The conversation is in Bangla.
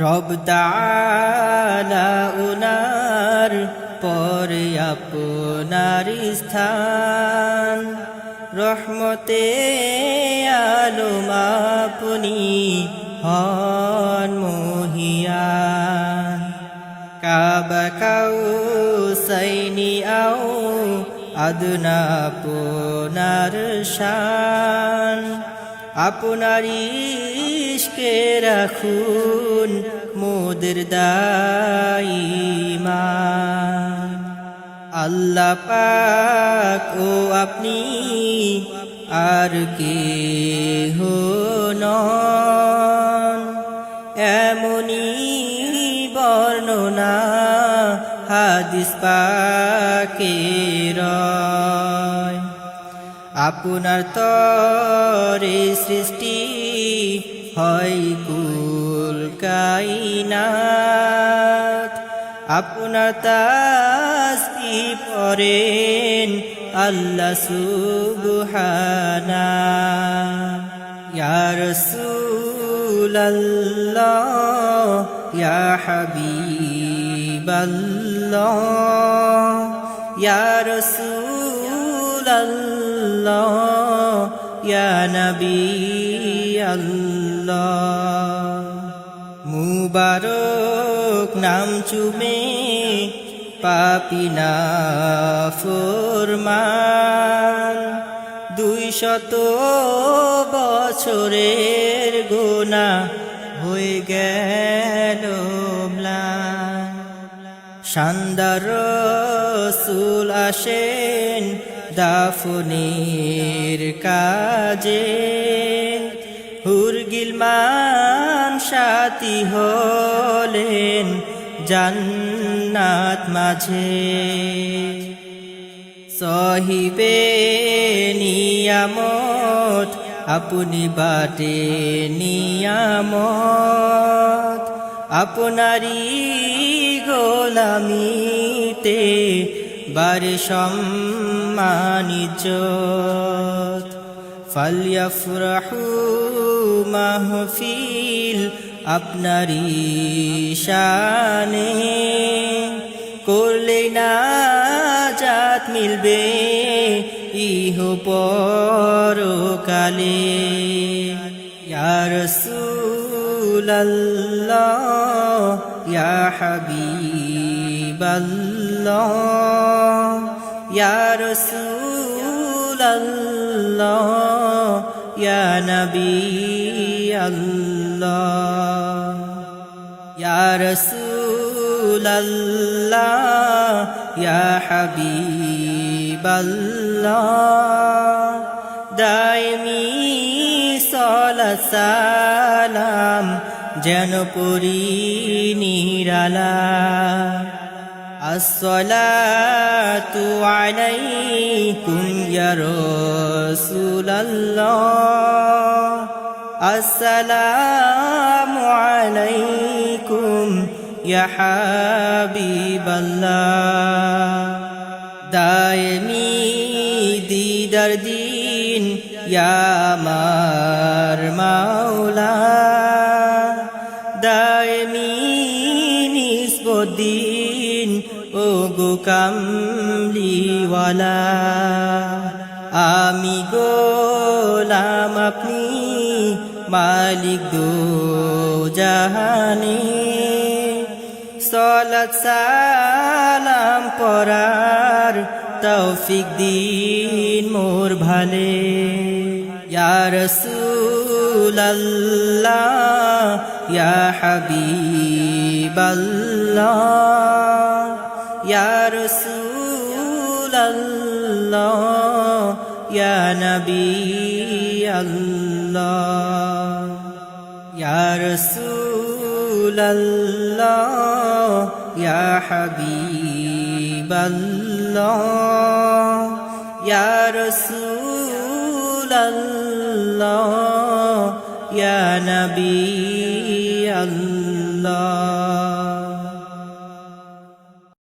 রব তাআলা উনার পরে আপনার স্থান রহমতে আপনি হন মহিয়ান। কাবা কাউ সৈনি আও আদনা আপনার শান। আপনার ইশকে রাখুন মোদের দাইমান আল্লাহ পাক ও আপনি আর কে নন। এমনি বর্ণনা হাদিস পাকে আপনার তরে সৃষ্টি হয় কুল কাইনাত আপনার তাসবি পরেন আল্লাহ সুবহানা। ইয়া রাসূলাল্লাহ, ইয়া হাবিবাল্লাহ, ইয়া রাসূলাল্লাহ, ইয়া নবী আল্লাহ মুবারক নাম চুমে পাপিনা ফরমান। দুই শত বছরের গোনা হয়ে গেল ম্লান। শান্দার রসুল আসেন দাফনের কাজে। হুরগিলমান সাথী হলেন জান্নাত মাঝে। সহিবে নিয়ামত আপনি বাটে নিয়ামত। আপনারই গোলামিতে বারে সম্মানিত। ফালিয়াফরাহু মাহফিল আপনারই শানে। করলে না জাত মিলবে ইহ পরকালে। রাসূলাল্লাহ ইয়া হাবিবাল্লাহ দাইমি সালাত সালাম যেন পরি নিরালা। আসসালাতু আলাইকুম ইয়া রাসূলাল্লাহ, আসসালামু আলাইকুম ইয়া হাবিবাল্লাহ। দায়মি দিদার দিন, ইয়া আমার মাওলা। দায়মি নিসবদিন ও গো কামলিওয়ালা আমি গোলাম, আপনি মালিক দো জাহানে সলাত সালাম পরার তৌফিক দিন মোর ভালে। রাসূলাল্লাহ, ইয়া হাবিবাল্লাহ, ইয়া আল্লাহ ইয়া নবী আল্লাহ, ইয়া রসূল আল্লাহ ইয়া হাবিব আল্লাহ ইয়া রসূল আল্লাহ ইয়া নবী আল্লাহ।